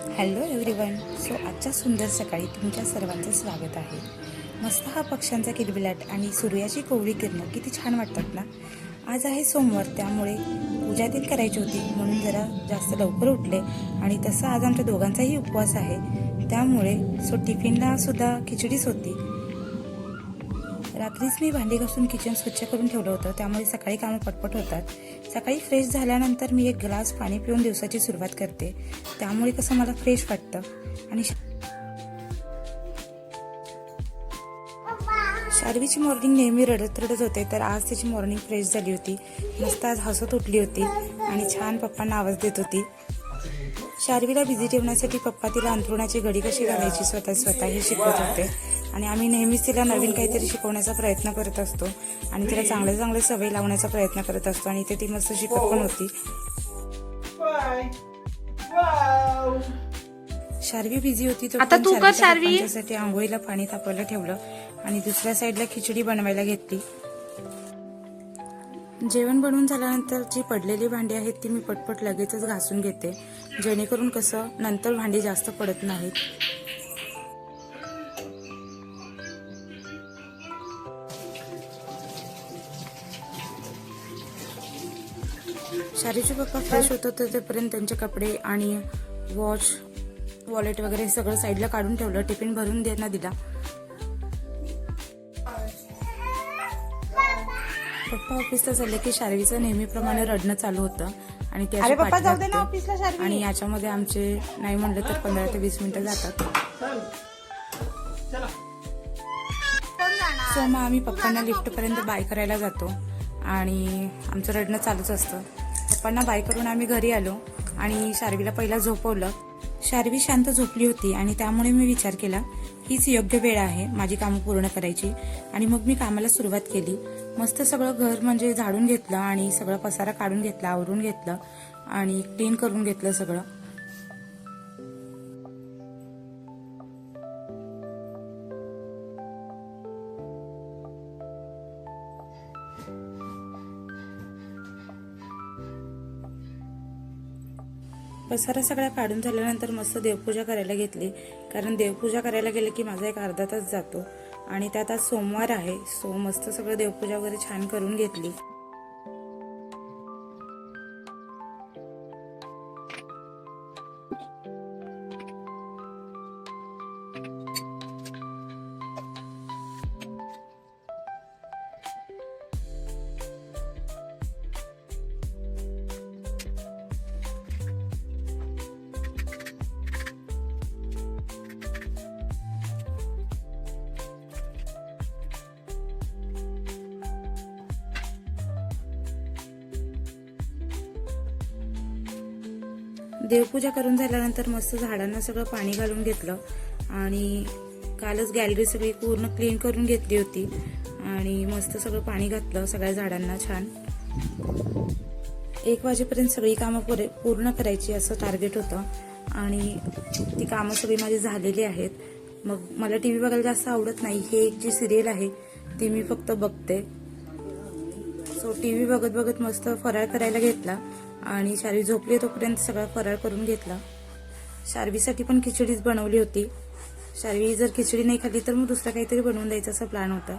Hello everyone so आजच्या सुंदर सकाळी तुमच्या सर्वांचं स्वागत आहे. मस्त हा पक्ष्यांचा किलबिलाट आणि सूर्याची कोवळी किरणं किती छान वाटतात ना? आज आहे सोमवार त्यामुळे पूजा देखील करायची होती म्हणून जरा जास्त लवकर उठले. आणि तसं आज आमच्या दोघांचाही उपवास आहे. त्यामुळे सो टिफिनला सुद्धा खिचडीच होती. रात्रीच मी भांडी घासून किचन स्वच्छ करून ठेवलं होतं. त्यामुळे सकाळी कामं पटपट होतात. सकाळी फ्रेश झाल्यानंतर मी एक ग्लास पाणी पिऊन दिवसाची सुरुवात करते. त्यामुळे कसं मला फ्रेश वाटतं. आणि शार्वीची मॉर्निंग नेहमी रडत रडत होते तर आज तिची मॉर्निंग फ्रेश झाली होती. मस्त आज हसत उठली होती आणि छान पप्पांना आवाज देत होती. शार्वीला बिझी ठेवण्यासाठी पप्पा तिला अंथरुणाची घडी कशी घालायची स्वतः स्वतः हे शिकवत होते. आणि आम्ही नेहमीच तिला नवीन काहीतरी शिकवण्याचा प्रयत्न करत असतो. आणि तिला चांगले चांगले सवय लावण्याचा प्रयत्न करत असतो. आणि ते ती मस्त शिकत पण होती. शार्वी बिझी होती तो आता तू कर, शार्वी. त्यांच्यासाठी आंघोळीला पाणी तापवायला ठेवलं आणि दुसऱ्या साईडला खिचडी बनवायला घेतली. जेवण बनवून झाल्यानंतर जी पडलेली भांडी आहेत ती मी पटपट लगेचच घासून घेते. जेणेकरून कसं नंतर भांडी जास्त पडत नाहीत. शारीचे पप्पा फ्रेश होत होते तोपर्यंत त्यांचे कपडे आणि वॉच वॉलेट वगैरे सगळं साईडला काढून ठेवलं. टिफिन भरून त्यांना दिला. पप्पा ऑफिसला चालले की शार्वीचं नेहमीप्रमाणे रडणं चालू होतं. आणि. आणि याच्यामध्ये आमचे नाही म्हणलं तर पंधरा ते वीस मिनिटं जातात. सो मग आम्ही पप्पांना लिफ्टपर्यंत बाय करायला जातो. आणि आमचं रडणं चालूच असतं. पप्पांना बाय करून आम्ही घरी आलो आणि शार्वीला पहिला झोपवलं. शार्वी शांत झोपली होती आणि त्यामुळे मी विचार केला हीच योग्य वेळ आहे माझी कामं पूर्ण करायची. आणि मग मी कामाला सुरुवात केली. मस्त सगळं घर म्हणजे झाडून घेतलं आणि सगळं पसारा काढून घेतला आवरून घेतलं आणि क्लीन करून घेतलं सगळं. पसारा सगळा काढून झाल्यानंतर मस्त देवपूजा करायला घेतली. कारण देवपूजा करायला गेलं की माझा एक अर्धा तास जातो. आणि त्यात आज सोमवार आहे. सो मस्त सगळं देवपूजा वगैरे छान करून घेतली. देवपूजा करून झाल्यानंतर मस्त झाडांना सगळं पाणी घालून घेतलं. आणि कालच गॅलरी सगळी पूर्ण क्लीन करून घेतली होती. आणि मस्त सगळं पाणी घातलं सगळ्या झाडांना छान. एक वाजेपर्यंत सगळी कामं पुरे पूर्ण करायची असं टार्गेट होतं. आणि ती कामं सगळी माझी झालेली आहेत. मग मला टी व्ही बघायला जास्त आवडत नाही. हे एक जी सिरियल आहे ती मी फक्त बघते. सो टी व्ही बघत बघत मस्त फराळ करायला घेतला. आणि शार्वी झोपली तोपर्यंत सगळा फराळ करून घेतला. शार्वीसाठी पण खिचडीच बनवली होती. शार्वी जर खिचडी नाही खाल्ली तर मग दुसरं काहीतरी बनवून द्यायचा असा प्लॅन होता.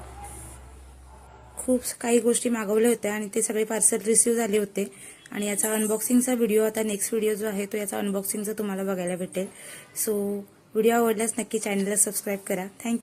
खूप काही गोष्टी मागवल्या होत्या आणि ते सगळे पार्सल रिसिव्ह झाले होते. आणि याचा अनबॉक्सिंगचा व्हिडिओ आता नेक्स्ट व्हिडिओ जो आहे तो याचा अनबॉक्सिंगचा तुम्हाला बघायला भेटेल. सो व्हिडिओ आवडल्यास नक्की चॅनलला सबस्क्राईब करा. थँक्यू